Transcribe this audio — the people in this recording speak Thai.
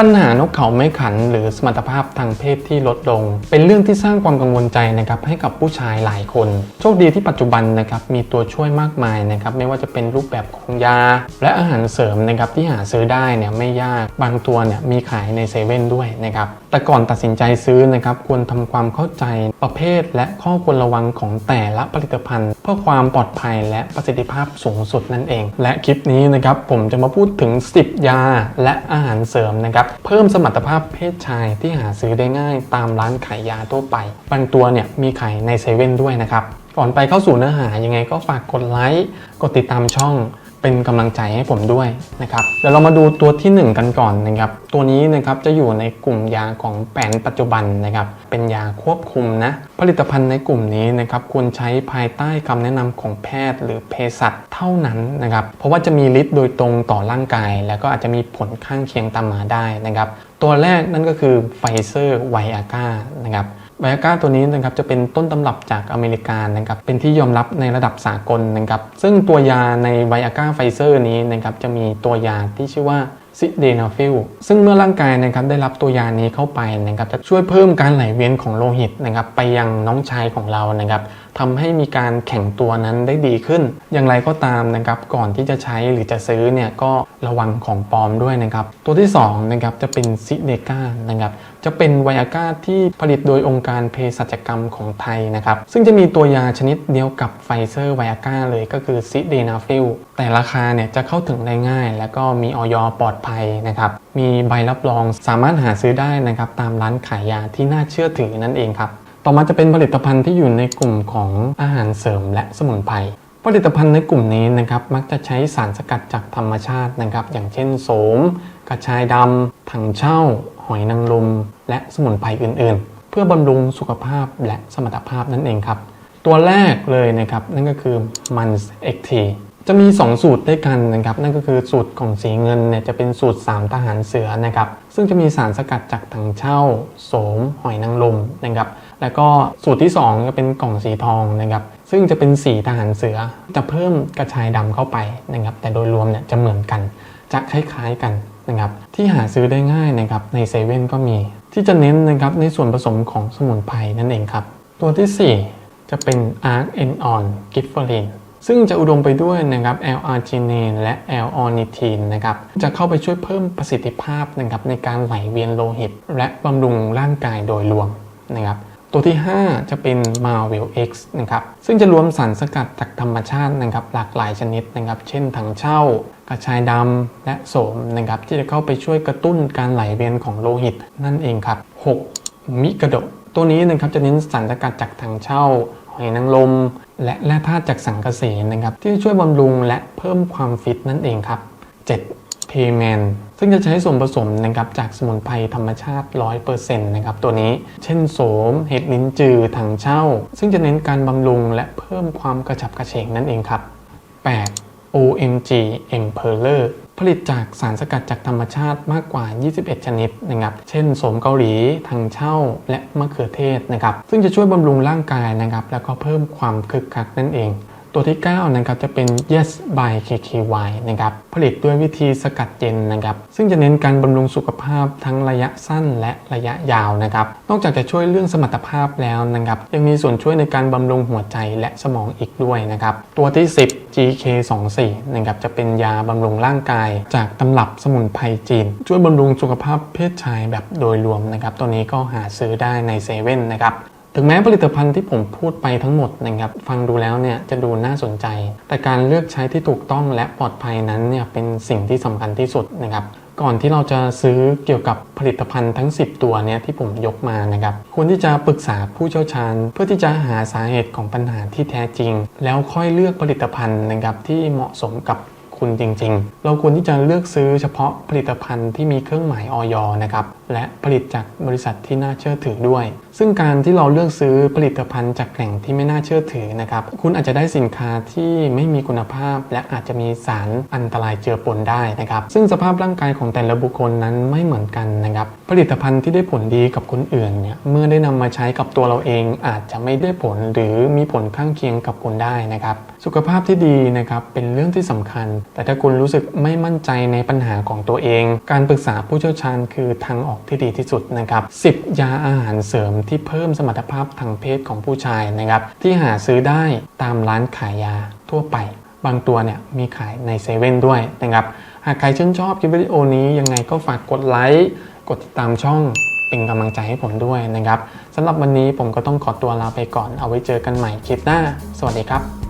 ปัญหานกเขาไม่ขัน หรือสมรรถภาพทางเพศที่ลดลง เป็นเรื่องที่สร้างความกังวลใจนะครับให้กับผู้ชายหลายคน โชคดีที่ปัจจุบันนะครับมีตัวช่วยมากมายนะครับไม่ว่าจะเป็นรูปแบบของยา และอาหารเสริมนะครับที่หาซื้อได้เนี่ยไม่ยากบางตัวเนี่ยมีขายในเซเว่นด้วยนะครับ แต่ก่อนตัดสินใจซื้อนะครับควรทำความเข้าใจประเภทและข้อควรระวังของแต่ละผลิตภัณฑ์ เพื่อความปลอดภัยและประสิทธิภาพสูงสุดนั่นเอง และคลิปนี้นะครับผมจะมาพูดถึง 10 ยาและอาหารเสริมนะครับเพิ่มสมรรถภาพเพศชายที่หาซื้อได้ง่าย ตามร้านขายยาทั่วไปบางตัวเนี่ยมีขายในเซเว่นด้วยนะครับก่อนไปเข้าสู่เนื้อหายังไงก็ฝากกดไลค์กดติดตามช่อง เป็นกำลังใจให้ผมด้วยนะครับเดี๋ยวเรามาดูตัวที่ 1 กันก่อนนะครับ ตัวนี้นะครับจะอยู่ในกลุ่มยาของแผนปัจจุบันนะครับ เป็นยาควบคุมนะ ผลิตภัณฑ์ในกลุ่มนี้นะครับควรใช้ภายใต้คำแนะนำของแพทย์ หรือเภสัชเท่านั้นนะครับ เพราะว่าจะมีฤทธิ์โดยตรงต่อร่างกาย แล้วก็อาจจะมีผลข้างเคียงตามมาได้นะครับ ตัวแรกนั่นก็คือไฟเซอร์ไวอาก้านะครับ ไวอาก้าตัวนี้นะครับจะเป็นต้นตำรับจากอเมริกานะครับเป็นที่ยอมรับในระดับสากลนะครับซึ่งตัวยาในไวอาก้าไฟเซอร์นี้นะครับจะมีตัวยาที่ชื่อว่าซิเดนาฟิลซึ่งเมื่อร่างกายนะครับได้รับตัวยานี้เข้าไปนะครับจะช่วยเพิ่มการไหลเวียนของโลหิตนะครับไปยังน้องชายของเรานะครับทำให้มีการแข่งตัวนั้นได้ดีขึ้น อย่างไรก็ตามนะครับก่อนที่จะใช้หรือจะซื้อเนี่ยก็ระวังของปลอมด้วยนะครับตัวที่สองนะครับจะเป็นซิเดกานะครับ จะเป็นไวอาก้าที่ผลิตโดยองค์การเภสัชกรรมของไทยนะครับซึ่งจะมีตัวยาชนิดเดียวกับไฟเซอร์ไวอาก้าเลยก็คือซิเดนาฟิลแต่ราคาเนี่ยจะเข้าถึงได้ง่าย แล้วก็มีออยปลอดภัยนะครับมีใบรับรองสามารถหาซื้อได้นะครับตามร้านขายยาที่น่าเชื่อถือนั่นเองครับต่อมาจะเป็นผลิตภัณฑ์ที่อยู่ในกลุ่มของอาหารเสริมและสมุนไพรผลิตภัณฑ์ในกลุ่มนี้นะครับมักจะใช้สารสกัดจากธรรมชาตินะครับ อย่างเช่นโสม กระชายดำถังเช่า หอยนางรมและสมุนไพรอื่นๆ เพื่อบำรุงสุขภาพและสมรรถภาพนั่นเองครับ ตัวแรกเลยนะครับนั่นก็คือมันเอ็กทีจะมี 2 สูตรด้วยกันนะครับนั่นก็คือสูตรของสีเงินเนี่ยจะเป็นสูตร 3 ทหารเสือนะครับซึ่งจะมีสารสกัดจากถังเช่า โสม หอยนางรมนะครับแล้วก็สูตรที่2ก็เป็นกล่องสีทองนะครับซึ่งจะเป็นสีทหารเสือจะเพิ่มกระชายดำเข้าไปนะครับแต่โดยรวมเนี่ยจะเหมือนกันจะคล้ายๆกัน นะครับที่หาซื้อได้ง่ายนะครับในเซเว่นก็มี ที่จะเน้นนะครับในส่วนผสมของสมุนไพรนั่นเองครับ ตัวที่ 4 จะเป็น Arc e n on g i f f e r i n ซึ่งจะอุดมไปด้วยนะครับ L-arginine และ L-ornithine นะครับจะเข้าไปช่วยเพิ่มประสิทธิภาพนะครับในการไหลเวียนโลหิต และบำรุงร่างกายโดยรวมนะครับตัวที่ 5 จะเป็น Marvel X นะครับซึ่งจะรวมสารสกัดจากธรรมชาตินะครับหลากหลายชนิดนะครับ เช่นถังเช่า กระชายดำและโสมนะครับที่จะเข้าไปช่วยกระตุ้นการไหลเวียนของโลหิตนั่นเองครับ 6. มิกระโดตัวนี้นะครับจะเน้นสารสกัดจากถังเช่าหอยนางรมและแร่ธาตุจากสังกะสีนะครับที่ช่วยบำรุงและเพิ่มความฟิตนั่นเองครับ 7. เพแมนซึ่งจะใช้ส่วนผสมนะครับจากสมุนไพรธรรมชาติ 100%นะครับตัวนี้เช่นโสม เห็ดลิ้นจือถังเช่า ซึ่งจะเน้นการบำรุงและเพิ่มความกระฉับกระเฉงนั่นเองครับ 8. OMG Emperor ผลิตจากสารสกัดจากธรรมชาติมากกว่า 21 ชนิดนะครับ เช่นโสมเกาหลีถังเช่า และมะเขือเทศนะครับ ซึ่งจะช่วยบำรุงร่างกายนะครับ แล้วก็เพิ่มความคึกคักนั่นเอง ตัวที่9นะครับจะเป็น Yes by KKY นะครับผลิตด้วยวิธีสกัดเย็นนะครับซึ่งจะเน้นการบำรุงสุขภาพทั้งระยะสั้นและระยะยาวนะครับนอกจากจะช่วยเรื่องสมรรถภาพแล้วนะครับยังมีส่วนช่วยในการบำรุงหัวใจและสมองอีกด้วยนะครับตัวที่ 10 GK24 นะครับจะเป็นยาบำรุงร่างกาย จากตำรับสมุนไพรจีน ช่วยบำรุงสุขภาพเพศชายแบบโดยรวมนะครับตัวนี้ก็หาซื้อได้ในเซเว่นนะครับ ถึงแม้ผลิตภัณฑ์ที่ผมพูดไปทั้งหมดนะครับฟังดูแล้วเนี่ยจะดูน่าสนใจ แต่การเลือกใช้ที่ถูกต้องและปลอดภัยนั้นเนี่ยเป็นสิ่งที่สำคัญที่สุดนะครับก่อนที่เราจะซื้อเกี่ยวกับผลิตภัณฑ์ทั้ง 10 ตัวเนี่ยที่ผมยกมานะครับควรที่จะปรึกษาผู้เชี่ยวชาญ เพื่อที่จะหาสาเหตุของปัญหาที่แท้จริง แล้วค่อยเลือกผลิตภัณฑ์นะครับที่เหมาะสมกับคุณจริง ๆ เราควรที่จะเลือกซื้อเฉพาะผลิตภัณฑ์ที่มีเครื่องหมายออยนะครับและผลิตจากบริษัทที่น่าเชื่อถือด้วย ซึ่งการที่เราเลือกซื้อผลิตภัณฑ์จากแหล่งที่ไม่น่าเชื่อถือนะครับ คุณอาจจะได้สินค้าที่ไม่มีคุณภาพ และอาจจะมีสารอันตรายเจือปนได้นะครับ ซึ่งสภาพร่างกายของแต่ละบุคคลนั้นไม่เหมือนกันนะครับ ผลิตภัณฑ์ที่ได้ผลดีกับคนอื่นเนี่ยเมื่อได้นำมาใช้กับตัวเราเอง อาจจะไม่ได้ผลหรือมีผลข้างเคียงกับคุณได้นะครับ สุขภาพที่ดีนะครับเป็นเรื่องที่สำคัญ แต่ถ้าคุณรู้สึกไม่มั่นใจในปัญหาของตัวเอง การปรึกษาผู้เชี่ยวชาญคือทางออกที่ดีที่สุดนะครับ10 ยาอาหารเสริมที่เพิ่มสมรรถภาพทางเพศของผู้ชายนะครับที่หาซื้อได้ตามร้านขายยาทั่วไป บางตัวเนี่ยมีขายในเซเว่นด้วยนะครับหากใครชื่นชอบคลิปวิดีโอนี้ยังไงก็ฝากกดไลค์กดติดตามช่องเป็นกำลังใจให้ผมด้วยนะครับสำหรับวันนี้ผมก็ต้องขอตัวลาไปก่อนเอาไว้เจอกันใหม่คลิปหน้า สวัสดีครับ